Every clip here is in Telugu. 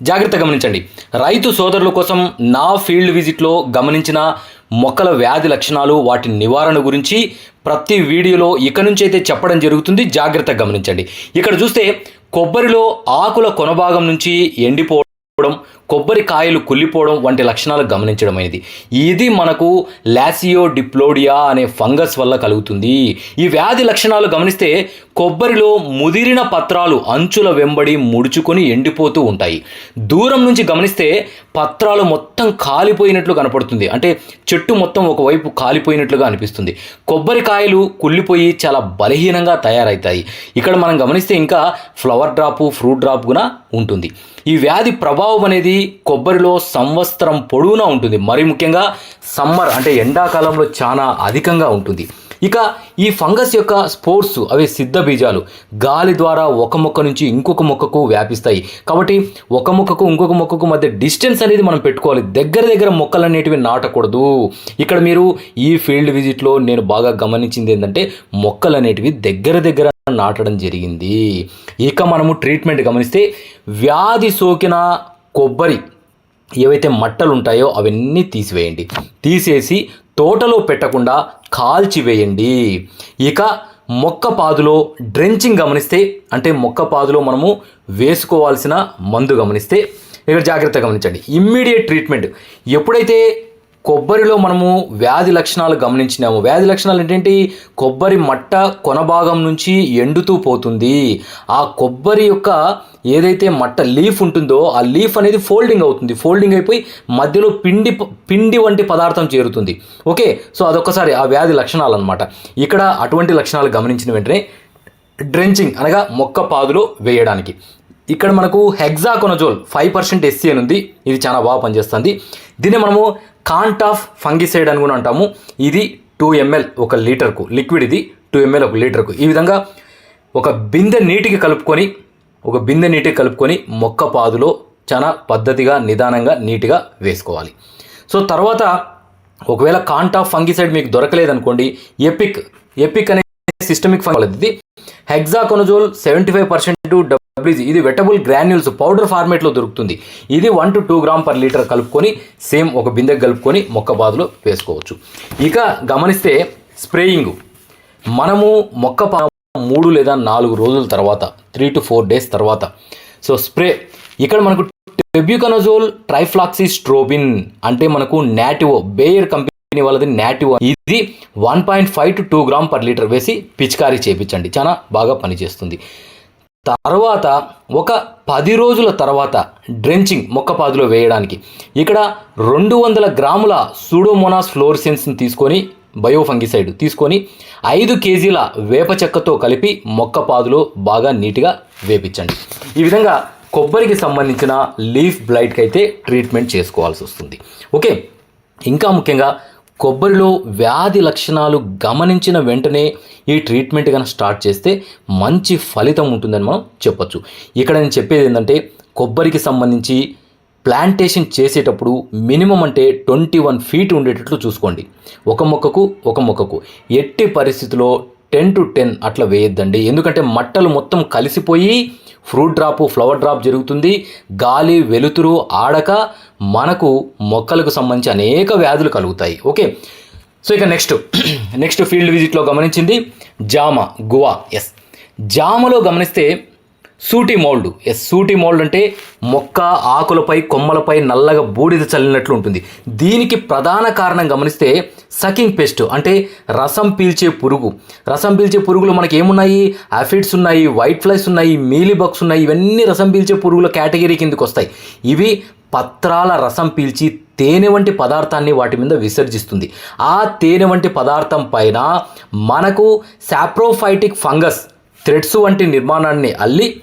జాగ్రత్త గమనించండి. రైతు సోదరుల కోసం నా ఫీల్డ్ విజిట్లో గమనించిన మొక్కల వ్యాధి లక్షణాలు వాటి నివారణ గురించి ప్రతి వీడియోలో ఇక నుంచి అయితే చెప్పడం జరుగుతుంది. జాగ్రత్త గమనించండి. ఇక్కడ చూస్తే కొబ్బరిలో ఆకుల కొనభాగం నుంచి ఎండిపోవడం కొబ్బరి కాయలు కుళ్ళిపోవడం వంటి లక్షణాలు గమనించడం అనేది ఇది మనకు లాసియో డిప్లోడియా అనే ఫంగస్ వల్ల కలుగుతుంది. ఈ వ్యాధి లక్షణాలు గమనిస్తే కొబ్బరిలో ముదిరిన పత్రాలు అంచుల వెంబడి ముడుచుకొని ఎండిపోతూ ఉంటాయి. దూరం నుంచి గమనిస్తే పత్రాలు మొత్తం కాలిపోయినట్లు కనపడుతుంది. అంటే చెట్టు మొత్తం ఒకవైపు కాలిపోయినట్లుగా అనిపిస్తుంది. కొబ్బరికాయలు కుళ్ళిపోయి చాలా బలహీనంగా తయారవుతాయి ఇక్కడ మనం గమనిస్తే ఇంకా ఫ్లవర్ డ్రాపు ఫ్రూట్ డ్రాప్ కూడా ఉంటుంది. ఈ వ్యాధి ప్రభావం అనేది కొబ్బరిలో సంవత్సరం పొడవునా ఉంటుంది. మరి ముఖ్యంగా సమ్మర్ అంటే ఎండాకాలంలో చాలా అధికంగా ఉంటుంది. ఇక ఈ ఫంగస్ యొక్క స్పోర్స్ అవి సిద్ధ బీజాలు. గాలి ద్వారా ఒక మొక్క నుంచి ఇంకొక మొక్కకు వ్యాపిస్తాయి. కాబట్టి ఒక మొక్కకు ఇంకొక మొక్కకు మధ్య డిస్టెన్స్ అనేది మనం పెట్టుకోవాలి. దగ్గర దగ్గర మొక్కలు అనేటివి నాటకూడదు. ఇక్కడ మీరు ఈ ఫీల్డ్ విజిట్లో నేను బాగా గమనించింది ఏంటంటే మొక్కలు అనేటివి దగ్గర దగ్గర నాటడం జరిగింది. ఇక మనము ట్రీట్మెంట్ గమనిస్తే వ్యాధి సోకిన కొబ్బరి ఏవైతే మట్టలు ఉంటాయో అవన్నీ తీసివేయండి. తీసేసి తోటలో పెట్టకుండా కాల్చివేయండి. ఇక మొక్క పాదులో డ్రెంచింగ్ గమనిస్తే అంటే మొక్క పాదులో మనము వేసుకోవాల్సిన మందు గమనిస్తే ఇక్కడ జాగ్రత్త గమనించండి. ఇమ్మీడియట్ ట్రీట్మెంట్ ఎప్పుడైతే కొబ్బరిలో మనము వ్యాధి లక్షణాలు గమనించినాము. వ్యాధి లక్షణాలు ఏంటంటే కొబ్బరి మట్ట కొనభాగం నుంచి ఎండుతూ పోతుంది. ఆ కొబ్బరి యొక్క ఏదైతే మట్ట లీఫ్ ఉంటుందో ఆ లీఫ్ అనేది ఫోల్డింగ్ అవుతుంది. ఫోల్డింగ్ అయిపోయి మధ్యలో పిండి పిండి వంటి పదార్థం చేరుతుంది. ఓకే? సో అదొకసారి ఆ వ్యాధి లక్షణాలు అనమాట ఇక్కడ అటువంటి లక్షణాలు గమనించిన వెంటనే డ్రెంచింగ్ అనగా మొక్క పాదులో వేయడానికి. ఇక్కడ మనకు హెగ్జాకొనజోల్ ఫైవ్ పర్సెంట్ ఎస్సీ అని ఉంది. ఇది చాలా బాగా పనిచేస్తుంది. దీన్ని మనము కాంట్ ఆఫ్ ఫంగిసైడ్ అని కూడా అంటాము. ఇది టూ ఎంఎల్ ఒక లీటర్కు లిక్విడ్ ఇది టూ ఎంఎల్ ఒక లీటర్కు. ఈ విధంగా ఒక బిందె నీటికి కలుపుకొని ఒక బిందె నీటికి కలుపుకొని మొక్క పాదులో చాలా పద్ధతిగా నిదానంగా నీట్గా వేసుకోవాలి. సో తర్వాత ఒకవేళ కాంట్ ఆఫ్ ఫంగిసైడ్ మీకు దొరకలేదనుకోండి ఎపిక్ ఎపిక్ అనే సిస్టమిక్ ఫంక్షన్ ఇది hexaconazole seventy five percent WG ఇది వెటబుల్ గ్రాన్యూల్స్ పౌడర్ ఫార్మేట్లో దొరుకుతుంది. ఇది one to two gram per litre కలుపుకొని సేమ్ ఒక బిందె కలుపుకొని మొక్క బాదులో వేసుకోవచ్చు. ఇక గమనిస్తే స్ప్రేయింగ్ మనము మొక్క పా మూడు లేదా నాలుగు రోజుల తర్వాత త్రీ టు ఫోర్ డేస్ తర్వాత సో స్ప్రే ఇక్కడ మనకు టెబ్యూకనజోల్ ట్రైఫ్లాక్సీ స్ట్రోబిన్ అంటే మనకు నాటివో బేయర్ కంపెనీ వాళ్ళది నాటివో ఇది one point five to two gram per litre వేసి పిచికారీ చేయించండి చాలా బాగా పనిచేస్తుంది. తర్వాత ఒక పది రోజుల తర్వాత డ్రెంచింగ్ మొక్క పాదులో వేయడానికి ఇక్కడ రెండు వందల గ్రాముల సూడోమోనాస్ ఫ్లోరిసెన్స్ని తీసుకొని బయోఫంగిసైడ్ తీసుకొని ఐదు కేజీల వేప చెక్కతో కలిపి మొక్క పాదులో బాగా నీట్గా వేపించండి. ఈ విధంగా కొబ్బరికి సంబంధించిన లీఫ్ బ్లైట్కి అయితే ట్రీట్మెంట్ చేసుకోవాల్సి వస్తుంది. ఓకే? ఇంకా ముఖ్యంగా కొబ్బరిలో వ్యాధి లక్షణాలు గమనించిన వెంటనే ఈ ట్రీట్మెంట్ కనుక స్టార్ట్ చేస్తే మంచి ఫలితం ఉంటుందని మనం చెప్పొచ్చు. ఇక్కడ నేను చెప్పేది ఏంటంటే కొబ్బరికి సంబంధించి ప్లాంటేషన్ చేసేటప్పుడు మినిమం అంటే ట్వంటీ వన్ ఫీట్ ఉండేటట్లు చూసుకోండి. ఒక మొక్కకు ఒక మొక్కకు. ఎట్టి పరిస్థితిలో టెన్ టు టెన్ అట్లా వేయొద్దండి. ఎందుకంటే మట్టలు మొత్తం కలిసిపోయి ఫ్రూట్ డ్రాప్ ఫ్లవర్ డ్రాప్ జరుగుతుంది. గాలి వెలుతురు ఆడక మనకు మొక్కలకు సంబంధించి అనేక వ్యాధులు కలుగుతాయి. ఓకే? సో ఇక నెక్స్ట్. నెక్స్ట్ ఫీల్డ్ విజిట్లో గమనించింది జామ గువా. ఎస్ జామలో గమనిస్తే సూటి మోల్డ్. ఎస్ సూటి మోల్డ్ అంటే మొక్క ఆకులపై కొమ్మలపై నల్లగా బూడిద చల్లినట్లు ఉంటుంది. దీనికి ప్రధాన కారణం గమనిస్తే సకింగ్ పెస్ట్ అంటే రసం పీల్చే పురుగు. రసం పీల్చే పురుగులు మనకి ఏమున్నాయి? అఫిడ్స్ ఉన్నాయి వైట్ ఫ్లైస్ ఉన్నాయి మీలిబక్స్ ఉన్నాయి. ఇవన్నీ రసం పీల్చే పురుగుల కేటగిరీ కిందకి వస్తాయి. ఇవి పత్రాల రసం పీల్చి తేనె వంటి పదార్థాన్ని వాటి మీద విసర్జిస్తుంది. ఆ తేనె వంటి పదార్థం పైన మనకు సాప్రోఫైటిక్ ఫంగస్ థ్రెడ్స్ వంటి నిర్మాణాన్ని అల్లి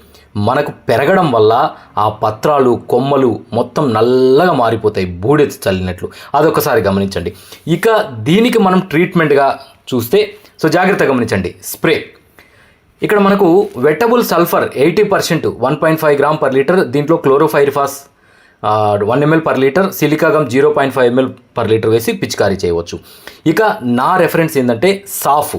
మనకు పెరగడం వల్ల ఆ పత్రాలు కొమ్మలు మొత్తం నల్లగా మారిపోతాయి బూడిద చల్లినట్లు. అదొకసారి గమనించండి. ఇక దీనికి మనం ట్రీట్మెంట్గా చూస్తే సో జాగ్రత్త గమనించండి. స్ప్రే. ఇక్కడ మనకు wettable sulphur eighty percent one point five gram per litre దీంట్లో chlorpyrifos one ML per litre silica gum zero point five ML per litre వేసి పిచికారీ చేయవచ్చు. ఇక నా రెఫరెన్స్ ఏంటంటే SAAF.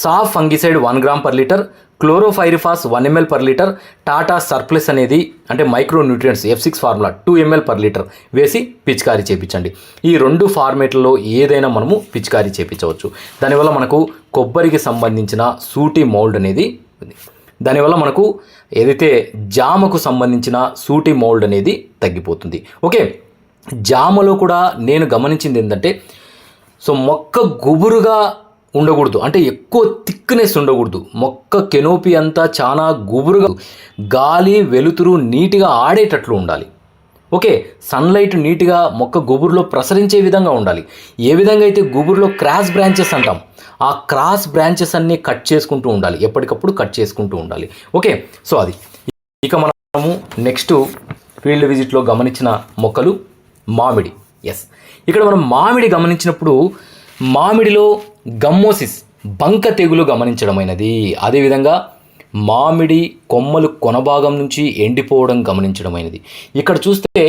SAAF fungicide one gram per litre chlorpyrifos one ML per litre Tata surplus అనేది అంటే micronutrients F six formula two ML per litre వేసి పిచికారీ చేపించండి. ఈ రెండు ఫార్మేట్లలో ఏదైనా మనము పిచికారీ చేపించవచ్చు. దానివల్ల మనకు కొబ్బరికి సంబంధించిన సూటి మౌల్డ్ అనేది ఉంది. దానివల్ల మనకు ఏదైతే జామకు సంబంధించిన సూటి మౌల్డ్ అనేది తగ్గిపోతుంది. ఓకే జామలో కూడా నేను గమనించింది ఏంటంటే సో మొక్క గుబురుగా ఉండకూడదు. అంటే ఎక్కువ థిక్నెస్ ఉండకూడదు. మొక్క కెనోపి అంతా చాలా గుబురుగా గాలి వెలుతురు నీట్గా ఆడేటట్లు ఉండాలి. ఓకే సన్లైట్ నీట్గా మొక్క గుబురులో ప్రసరించే విధంగా ఉండాలి. ఏ విధంగా అయితే గుబురులో క్రాస్ బ్రాంచెస్ అంటాం ఆ క్రాస్ బ్రాంచెస్ అన్నీ కట్ చేసుకుంటూ ఉండాలి. ఎప్పటికప్పుడు కట్ చేసుకుంటూ ఉండాలి. ఓకే సో అది. ఇక మనము నెక్స్ట్ ఫీల్డ్ విజిట్లో గమనించిన మొక్కలు మామిడి. ఎస్ ఇక్కడ మనం మామిడి గమనించినప్పుడు మామిడిలో గమ్మోసిస్ బంక తెగులు గమనించడమైనది. అదేవిధంగా మామిడి కొమ్మలు కొనభాగం నుంచి ఎండిపోవడం గమనించడమైనది. ఇక్కడ చూస్తే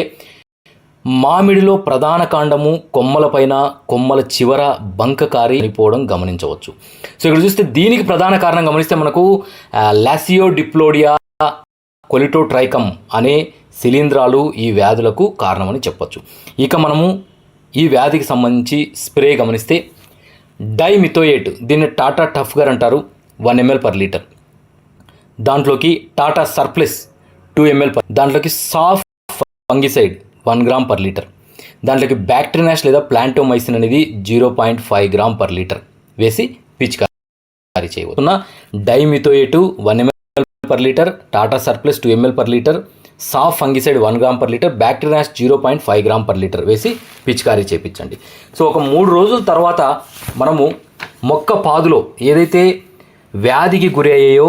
మామిడిలో ప్రధాన కాండము కొమ్మలపైన కొమ్మల చివర బంక కారి అయిపోవడం గమనించవచ్చు. సో ఇక్కడ చూస్తే దీనికి ప్రధాన కారణం గమనిస్తే మనకు లాసియో డిప్లోడియా కొలిటోట్రైకమ్ అనే శిలీంధ్రాలు ఈ వ్యాధులకు కారణమని చెప్పొచ్చు. ఇక మనము ఈ వ్యాధికి సంబంధించి స్ప్రే గమనిస్తే డైమిథోయేట్ దీన్ని టాటా టఫ్గర్ అంటారు వన్ ఎంఎల్ పర్ లీటర్. దాంట్లోకి Tata surplus two ML per దాంట్లోకి soft fungicide one gram per litre. దాంట్లోకి బ్యాక్టీరియాస్ లేదా ప్లాంటోమైసిన్ అనేది zero point five gram per litre వేసి పిచికారీ చేయవచ్చు dimethoate one ML per litre Tata surplus two ML per litre SAAF fungicide one gram per litre bacterias zero point five gram per litre వేసి పిచికారీ చేయించండి సో ఒక మూడు రోజుల తర్వాత మనము మొక్క పాదులో ఏదైతే వ్యాధికి గురి అయ్యాయో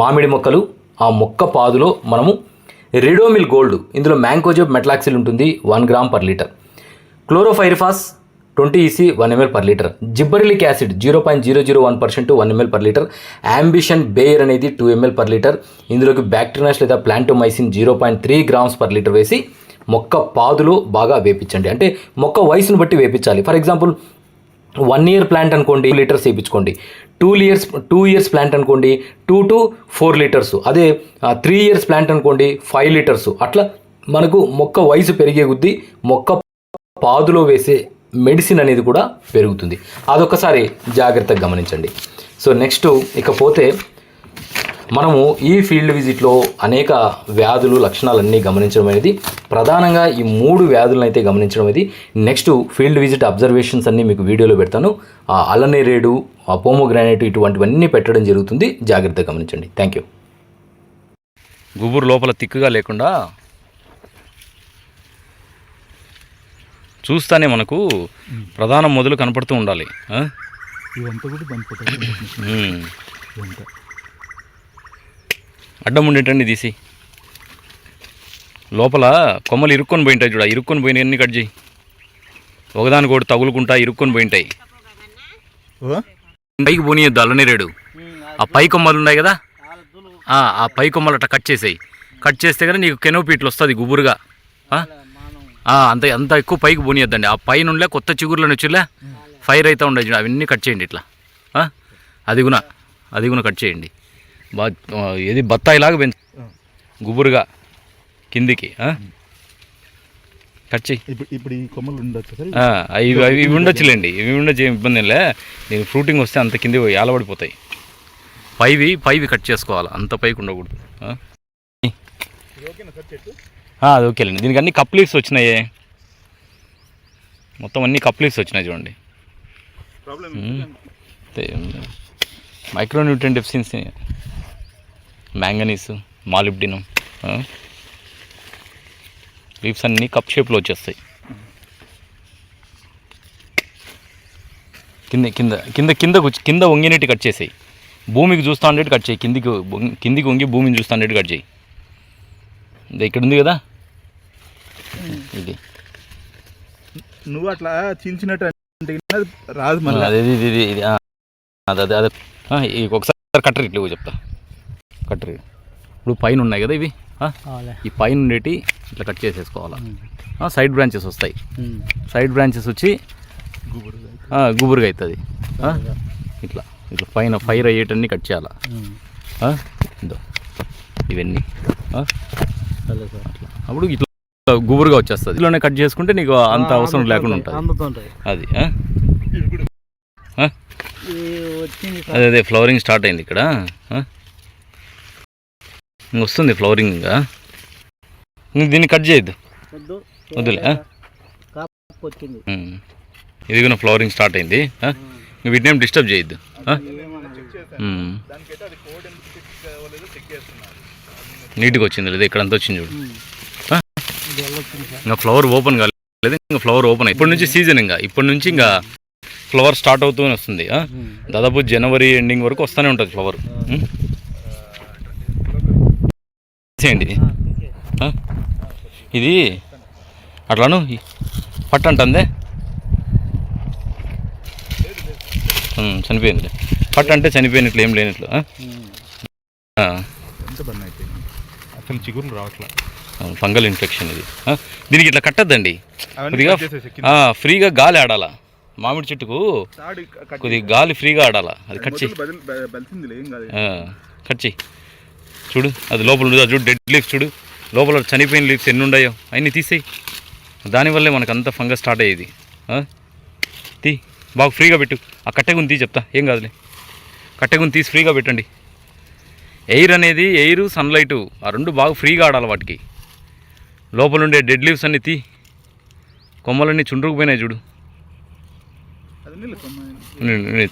మామిడి మొక్కలు ఆ మొక్క పాదులో మనము రిడోమిల్ గోల్డ్ ఇందులో మ్యాంకోజోబ్ మెట్లాక్సిల్ ఉంటుంది one gram per litre. Chlorpyrifos twenty EC one ML per litre. Gibberellic acid zero point zero zero one percent one ML per litre. Ambition Bayer అనేది టూ ఎంఎల్ పర్ లీటర్. ఇందులోకి బ్యాక్టీరియాస్ లేదా plantomycin zero point three grams per litre వేసి మొక్క పాదులో బాగా వేపించండి. అంటే మొక్క వయసును బట్టి వేపించాలి. For example one year plant అనుకోండి లీటర్స్ వేయించుకోండి. Two years two years plant అనుకోండి టూ టు ఫోర్ లీటర్స్ అదే త్రీ ఇయర్స్ ప్లాంట్ అనుకోండి ఫైవ్ లీటర్స్ అట్లా మనకు మొక్క వయసు పెరిగే కొద్దీ మొక్క పాదులో వేసే మెడిసిన్ అనేది కూడా పెరుగుతుంది. అదొకసారి జాగ్రత్తగా గమనించండి. సో నెక్స్ట్ ఇకపోతే మనము ఈ ఫీల్డ్ విజిట్లో అనేక వ్యాధులు లక్షణాలన్నీ గమనించడం అనేది ప్రధానంగా ఈ మూడు వ్యాధులను అయితే గమనించడం అనేది. నెక్స్ట్ ఫీల్డ్ విజిట్ అబ్జర్వేషన్స్ అన్నీ మీకు వీడియోలో పెడతాను. ఆ అలనేరేడు ఆ పోమోగ్రానైట్ ఇటువంటివన్నీ పెట్టడం జరుగుతుంది. జాగ్రత్తగా గమనించండి. థ్యాంక్ యూ గుబురు లోపల తిక్కుగా లేకుండా చూస్తానే మనకు ప్రధాన మొదలు కనపడుతూ ఉండాలి. ఆ? ఇదంతా కూడా దాని పొట్ట ఉమ్. ఇదంతా అడ్డం ఉండేటండి తీసి. లోపల కొమ్మలు ఇరుక్కొని పోయింటాయి చూడ ఇరుక్కొని పోయినవన్నీ కట్ చేయి. ఒకదానికొకటి తగులుకుంటా ఇరుక్కొని పోయింటాయి. పైకి పోనీయద్దు అల్లనేరేడు ఆ పై కొమ్మలు ఉన్నాయి కదా? ఆ, పై కొమ్మలు అట్లా కట్ చేసేయి. కట్ చేస్తే కదా నీకు కెనోపి ఇట్లా వస్తుంది గుబురుగా. అంత అంత ఎక్కువ పైకి పోనీయద్దండి. ఆ పైన ఉండే కొత్త చిగురులను వచ్చిలే ఫైర్ అయితే ఉండే చూడు అవన్నీ కట్ చేయండి ఇట్లా? అది కూడా అది కట్ చేయండి. ఏది బత్తాయిలాగా పెంచ. గుబురుగా కిందికి? కట్ చేయి ఇప్పుడు ఇప్పుడు ఈ కొమ్మలు ఉండొచ్చు ఇవి అవి ఇవి ఉండొచ్చులేండి. ఇవి ఉండొచ్చు ఏం ఇబ్బంది లే. నేను ఫ్రూటింగ్ వస్తే అంత కింద ఆలబడిపోతాయి. పైవి పైవి కట్ చేసుకోవాలి. అంత పైకి ఉండకూడదు అది ఓకేలేండి. దీనికి అన్ని కప్ లీవ్స్ వచ్చినాయే. మొత్తం అన్ని కప్ లీవ్స్ వచ్చినాయి చూడండి. Problem micronutrient deficiency. Manganese molybdenum leaves అన్నీ కప్ షేప్లో వచ్చేస్తాయి. కింద కింద కింద కింద కింద వంగినట్టు కట్ చేసేయి. భూమికి చూస్తా ఉండేట్టు కట్ చేయి. కిందికి కిందికి వంగి భూమిని చూస్తా ఉండేట్టు కట్ చేయి. ఇది ఇక్కడ ఉంది కదా? ఇది. నువ్వు అట్లా చించినట్టు రాదు మళ్ళీ. అదే ఇది ఇది అదే అదే ఒకసారి కట్టరు ఇట్లా చెప్తా. కట్టరు. ఇప్పుడు పైన ఉన్నాయి కదా ఇవి? ఆ? ఈ పైన ఉండేటి ఇట్లా కట్ చేసేసుకోవాలా. ఆ, సైడ్ బ్రాంచెస్ వస్తాయి. సైడ్ బ్రాంచెస్ వచ్చి ఆ, గుబురుగా. అవుతుంది? ఇట్లా ఇట్లా పైన ఫైర్ అయ్యేటన్ని కట్ చేయాలా. ఆ? ఇదో. ఇవన్నీ. అప్పుడు ఇట్లా గుబురుగా వచ్చేస్తుంది. ఇట్లోనే కట్ చేసుకుంటే నీకు అంత అవసరం లేకుండా ఉంటుంది. అది అదే అదే ఫ్లవరింగ్ స్టార్ట్ అయింది ఇక్కడ. వస్తుంది ఫ్లవరింగ్ ఇంకా. దీన్ని కట్ చేయొద్దు. వద్దు. వద్దులే. ఇది కూడా ఫ్లవరింగ్ స్టార్ట్ అయింది వీటిని ఏం డిస్టర్బ్ చేయొద్దు నీట్గా వచ్చింది లేదా? ఇక్కడ అంతా వచ్చింది చూడు. ఇంకా ఫ్లవర్ ఓపెన్ కాలేదు ఇంకా ఫ్లవర్ ఓపెన్ అయ్యి ఇప్పటి నుంచి సీజన్ ఇంకా ఇప్పటి నుంచి ఇంకా ఫ్లవర్ స్టార్ట్ అవుతూనే వస్తుంది? దాదాపు జనవరి ఎండింగ్ వరకు వస్తూనే ఉంటుంది ఫ్లవర్. చేయండి ఇది అట్లాను ఈ- పట్టు అంటుందే? ఉమ్, చనిపోయిందిలే. పట్టు అంటే చనిపోయినట్లు ఏం లేనట్లు అసలు చిగురులు రావట్లా. ఫంగల్ ఇన్ఫెక్షన్ ఇది? దీనికి ఇట్లా కట్టద్దండి. కొద్దిగా ఫ్రీగా గాలి ఆడాలా. మామిడి చెట్టుకు కొద్దిగా గాలి ఫ్రీగా ఆడాలా. అది కట్ చేయి. కట్ చేయి. చూడు అది లోపల ఉంది అది చూడు డెడ్ లీవ్స్ చూడు. లోపల చనిపోయిన లీవ్స్ ఎన్ని ఉన్నాయో అన్నీ తీసేయి. దానివల్లే మనకు అంత ఫంగస్ స్టార్ట్ అయ్యేది. ఆ? తీ బాగా ఫ్రీగా పెట్టు. ఆ కట్టెగుని తీ చెప్తా. ఏం కాదులే. కట్టెగుని తీసి ఫ్రీగా పెట్టండి. ఎయిర్ అనేది ఎయిర్ సన్లైట్ ఆ రెండు బాగా ఫ్రీగా ఆడాలి వాటికి. లోపల ఉండే డెడ్ లీవ్స్ అన్నీ తీ. కొమ్మలన్నీ చుండ్రుకుపోయినాయి చూడు.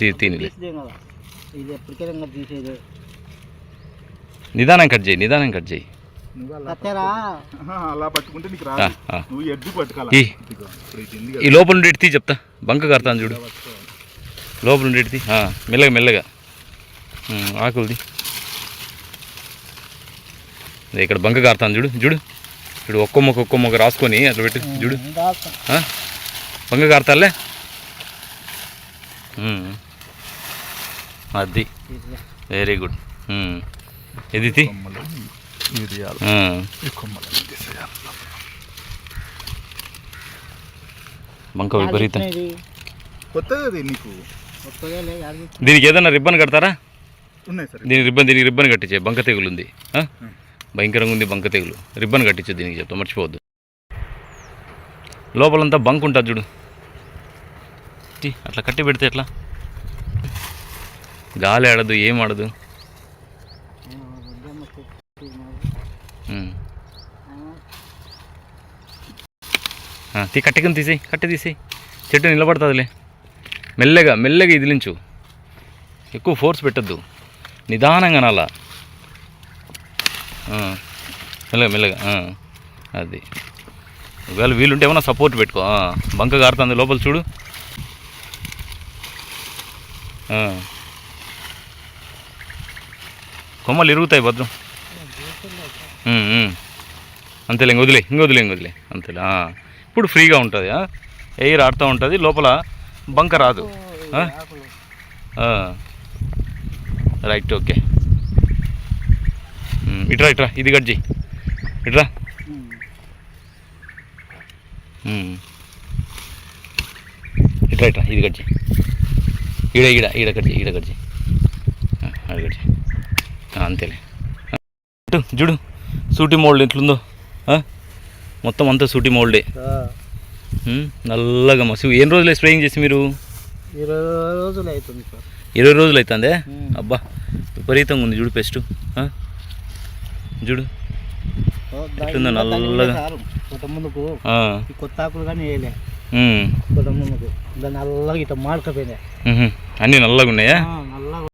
తీ తీనిలే తీసేదేం కదా ఇది ఎప్పటికైనా తీసేది నిదానం కట్ చేయి నిదానం కట్ చేయి. అలా పట్టుకుంటే నీకు రాదు. నువ్వు పట్టుకోవాలి? ఈ. లోపల ఉండేటి తీ చెప్తా. బంక కడతాను చూడు. లోపల ఉండేటి తీ. ఆ, మెల్లగా మెల్లగా. ఆకులది ఇక్కడ బంక కారుతాను చూడు చూడు. చూడు ఒక్క మొక్క ఒక్క మొక్క రాసుకొని అట్లా పెట్టు చూడు? బంక కారుతాలే ఉమ్. అది. Very good. ఇది కొమ్మలు తీసేయాలి బంక విపరీతం. కొత్తది అది నీకు? దీనికి ఏదైనా రిబ్బన్ కడతారా? దీనికి రిబ్బన్ దీనికి రిబ్బన్ కట్టించే బంక తెగులు ఉంది? భయంకరంగా ఉంది బంక తెగులు. రిబ్బన్ కట్టించే దీనికి చెప్తా మర్చిపోవద్దు. లోపలంతా బంక్ ఉంటుంది చూడు. టీ, అట్లా కట్టి పెడితే ఎట్లా? గాలి ఆడదు ఏం ఆడదు ఉమ్. ఆ, తీ కట్టెకని తీసేయి కట్టె తీసేయి. చెట్టు నిలబడుతుందిలే. మెల్లగా మెల్లగా ఇదిలించు. ఎక్కువ ఫోర్స్ పెట్టద్దు. నిదానంగా నాలా. మెల్లగా మెల్లగా అది. ఒకవేళ వీలుంటే ఏమన్నా సపోర్ట్ పెట్టుకో. బంక కారుతుంది లోపల చూడు. కొమ్మలు ఇరుగుతాయి భద్రం. అంతేలే ఇంక వదిలే ఇంక వదిలే ఇంక వదిలే. అంతేలే ఆ. ఇప్పుడు ఫ్రీగా ఉంటుంది ఎయిర్ ఆడుతూ ఉంటుంది లోపల బంక రాదు. Right okay. ఇట్రా ఇట్రా ఇది చేయి. ఇట్రా. ఇట్రా ఇట్రా ఇది చేయి. ఈడ ఈడ ఈడ చేయి ఈడ చేయి. ఆ, అంతేలే. చూడు సూటి మోల్డ్ ఎట్లుందో ఆ? మొత్తం అంతా సూటి మోల్డే. నల్లగా మసి ఎన్ని రోజులు స్ప్రేయింగ్ చేసి మీరు? ఇరవై రోజులు అవుతుంది ఇరవై రోజులు అవుతుందే. అబ్బా విపరీతంగా ఉంది చూడు పెస్ట్. చూడు. ఎట్లుందో నల్లగా. కొత్త ఆకులు కానీ వేయలే. కొత్త నల్లగా ఇట్లా మాడకపోయినాయి. అన్నీ నల్లగా ఉన్నాయా?